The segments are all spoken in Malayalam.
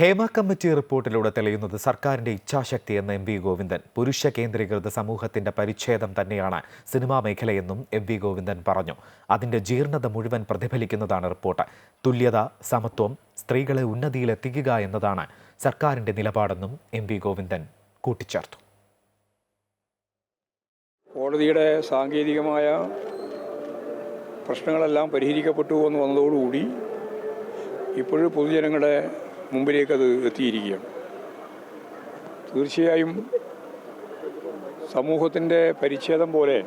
ഹേമ കമ്മിറ്റി റിപ്പോർട്ടിലൂടെ തെളിയുന്നത് സർക്കാരിന്റെ ഇച്ഛാശക്തി എന്ന എം വി ഗോവിന്ദൻ. പുരുഷ കേന്ദ്രീകൃത സമൂഹത്തിന്റെ പരിച്ഛേദം തന്നെയാണ് സിനിമാ മേഖലയെന്നും എം വി ഗോവിന്ദൻ പറഞ്ഞു. അതിന്റെ ജീർണത മുഴുവൻ പ്രതിഫലിക്കുന്നതാണ് റിപ്പോർട്ട്. തുല്യത സമത്വം സ്ത്രീകളെ ഉന്നതിയിലെത്തിക്കുക എന്നതാണ് സർക്കാരിന്റെ നിലപാടെന്നും എം വി ഗോവിന്ദൻ കൂട്ടിച്ചേർത്തു. കോടതിയുടെ സാങ്കേതികമായ പ്രശ്നങ്ങളെല്ലാം പരിഹരിക്കപ്പെട്ടു എന്ന് വന്നതോടുകൂടി ഇപ്പോഴും പൊതുജനങ്ങളുടെ മുമ്പിലേക്ക് അത് എത്തിയിരിക്കുകയാണ്. തീർച്ചയായും സമൂഹത്തിന്റെ പരിച്ഛേദം പോലെ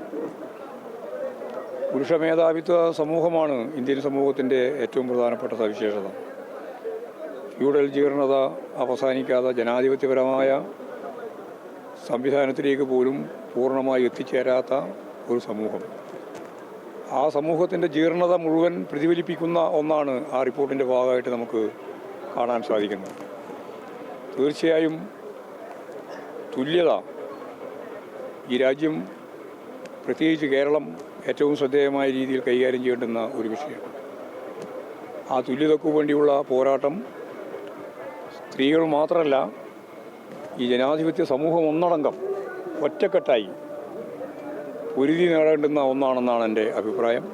പുരുഷ മേധാവിത്വ സമൂഹമാണ് ഇന്ത്യൻ സമൂഹത്തിന്റെ ഏറ്റവും പ്രധാനപ്പെട്ട സവിശേഷത. ഫ്യൂഡൽ ജീർണത അവസാനിക്കാതെ ജനാധിപത്യപരമായ സംവിധാനത്തിലേക്ക് പോലും പൂർണമായി എത്തിച്ചേരാത്ത ഒരു സമൂഹം. ആ സമൂഹത്തിന്റെ ജീർണത മുഴുവൻ പ്രതിഫലിപ്പിക്കുന്ന ഒന്നാണ് ആ റിപ്പോർട്ടിന്റെ ഭാഗമായിട്ട് നമുക്ക് കാണാൻ സാധിക്കുന്നത് തീർച്ചയായും തുല്യത ഈ രാജ്യം പ്രത്യേകിച്ച് കേരളം ഏറ്റവും ശ്രദ്ധേയമായ രീതിയിൽ കൈകാര്യം ചെയ്യേണ്ടുന്ന ഒരു വിഷയമാണ്. ആ തുല്യതയ്ക്കു വേണ്ടിയുള്ള പോരാട്ടം സ്ത്രീകൾ മാത്രമല്ല ഈ ജനാധിപത്യ സമൂഹം ഒന്നടങ്കം ഒറ്റക്കെട്ടായി പൊരുതി നേടേണ്ടുന്ന ഒന്നാണെന്നാണ് എന്റെ അഭിപ്രായം.